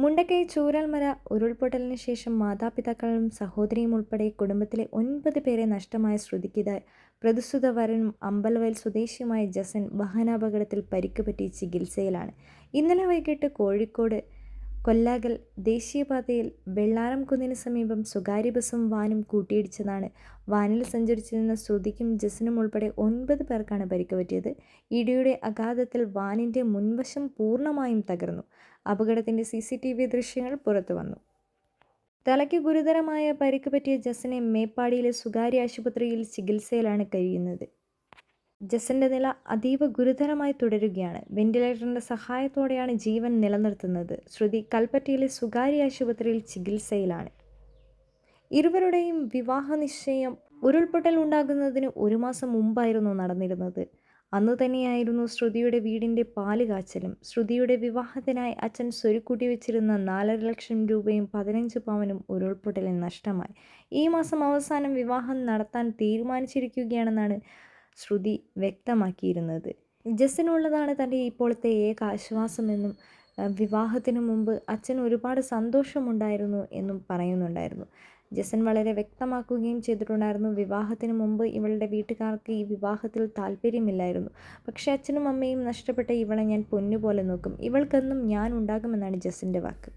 മുണ്ടക്കൈ ചൂരൽമല ഉരുൾപൊട്ടലിന് ശേഷം മാതാപിതാക്കളും സഹോദരിയും ഉൾപ്പെടെ കുടുംബത്തിലെ ഒൻപത് പേരെ നഷ്ടമായ ശ്രുതിക്കിത് പ്രതിസുത വരനും അമ്പലവയൽ സ്വദേശിയുമായ ജസൻ വാഹനാപകടത്തിൽ പരിക്കുപറ്റി ചികിത്സയിലാണ്. ഇന്നലെ വൈകിട്ട് കോഴിക്കോട് കൊല്ലാകൽ ദേശീയപാതയിൽ വെള്ളാരം കുന്നിന് സമീപം സ്വകാര്യ ബസും വാനും കൂട്ടിയിടിച്ചതാണ്. വാനിൽ സഞ്ചരിച്ചിരുന്ന ശ്രുതിക്കും ജസനും ഉൾപ്പെടെ ഒൻപത് പേർക്കാണ് പരിക്ക് പറ്റിയത് ഇടിയുടെ അഗാധത്തിൽ വാനിന്റെ മുൻവശം പൂർണമായും തകർന്നു. അപകടത്തിന്റെ സി സി ടി വി ദൃശ്യങ്ങൾ പുറത്തു വന്നു. തലയ്ക്ക് ഗുരുതരമായ പരിക്ക് പറ്റിയ ജസനെ മേപ്പാടിയിലെ സ്വകാര്യ ആശുപത്രിയിൽ ചികിത്സയിലാണ് കഴിയുന്നത്. ജസന്റെ നില അതീവ ഗുരുതരമായി തുടരുകയാണ്. വെന്റിലേറ്ററിന്റെ സഹായത്തോടെയാണ് ജീവൻ നിലനിർത്തുന്നത്. ശ്രുതി കൽപ്പറ്റയിലെ സ്വകാര്യ ആശുപത്രിയിൽ ചികിത്സയിലാണ്. ഇരുവരുടെയും വിവാഹ നിശ്ചയം ഉരുൾപൊട്ടൽ ഉണ്ടാകുന്നതിന് ഒരു മാസം മുമ്പായിരുന്നു നടന്നിരുന്നത്. അന്ന് തന്നെയായിരുന്നു ശ്രുതിയുടെ വീടിന്റെ പാൽ കാച്ചലും. ശ്രുതിയുടെ വിവാഹത്തിനായി അച്ഛൻ സ്വരുക്കൂട്ടി വെച്ചിരുന്ന നാലര ലക്ഷം രൂപയും പതിനഞ്ച് പവനും ഉരുൾപൊട്ടലിൽ നഷ്ടമായി. ഈ മാസം അവസാനം വിവാഹം നടത്താൻ തീരുമാനിച്ചിരിക്കുകയാണെന്നാണ് ശ്രുതി വ്യക്തമാക്കിയിരുന്നത്. ജസ്സിനുള്ളതാണ് തന്റെ ഇപ്പോഴത്തെ ഏക ആശ്വാസമെന്നും വിവാഹത്തിന് മുമ്പ് അച്ഛൻ ഒരുപാട് സന്തോഷമുണ്ടായിരുന്നു എന്നും പറയുന്നുണ്ടായിരുന്നു. ജസൻ വളരെ വ്യക്തമാക്കുകയും ചെയ്തിട്ടുണ്ടായിരുന്നു വിവാഹത്തിന് മുമ്പ് ഇവളുടെ വീട്ടുകാർക്ക് ഈ വിവാഹത്തിൽ താല്പര്യമില്ലായിരുന്നു. പക്ഷേ അച്ഛനും അമ്മയും നഷ്ടപ്പെട്ട ഇവളെ ഞാൻ പൊന്നുപോലെ നോക്കും. ഇവൾക്കെന്നും ഞാൻ ഉണ്ടാകുമെന്നാണ് ജസിന്റെ വാക്ക്.